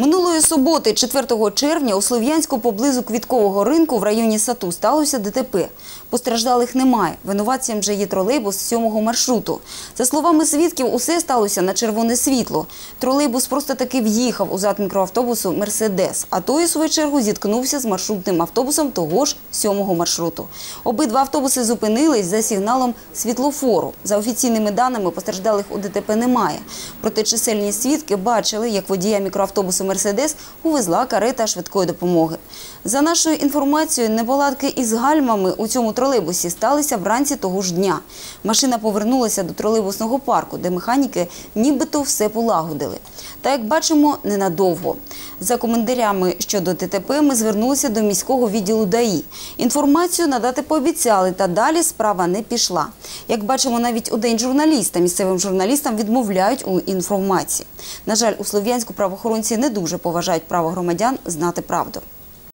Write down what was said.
Минулої суботи, 4 червня, у Слов'янську поблизу квіткового ринку в районі Сату сталося ДТП. Постраждалих немає. Винуватцям же є тролейбус з сьомого маршруту. За словами свідків, усе сталося на червоне світло. Тролейбус просто таки в'їхав у зад мікроавтобусу «Мерседес», а той, у свою чергу, зіткнувся з маршрутним автобусом того ж сьомого маршруту. Обидва автобуси зупинились за сигналом світлофору. За офіційними даними, постраждалих у ДТП немає. Проте чисельні свідки бачили, як водія мікроавтобусу «Мерседес» увезла карета швидкої допомоги. За нашою інформацією, неполадки із гальмами у цьому тролейбусі сталися вранці того ж дня. Машина повернулася до тролейбусного парку, де механіки нібито все полагодили. Та, як бачимо, ненадовго. За коментарями щодо ТТП ми звернулися до міського відділу ДАІ. Інформацію надати пообіцяли, та далі справа не пішла. Як бачимо, навіть у день журналіста місцевим журналістам відмовляють у інформації. На жаль, у Слов'янську правоохоронці не дуже поважають право громадян знати правду.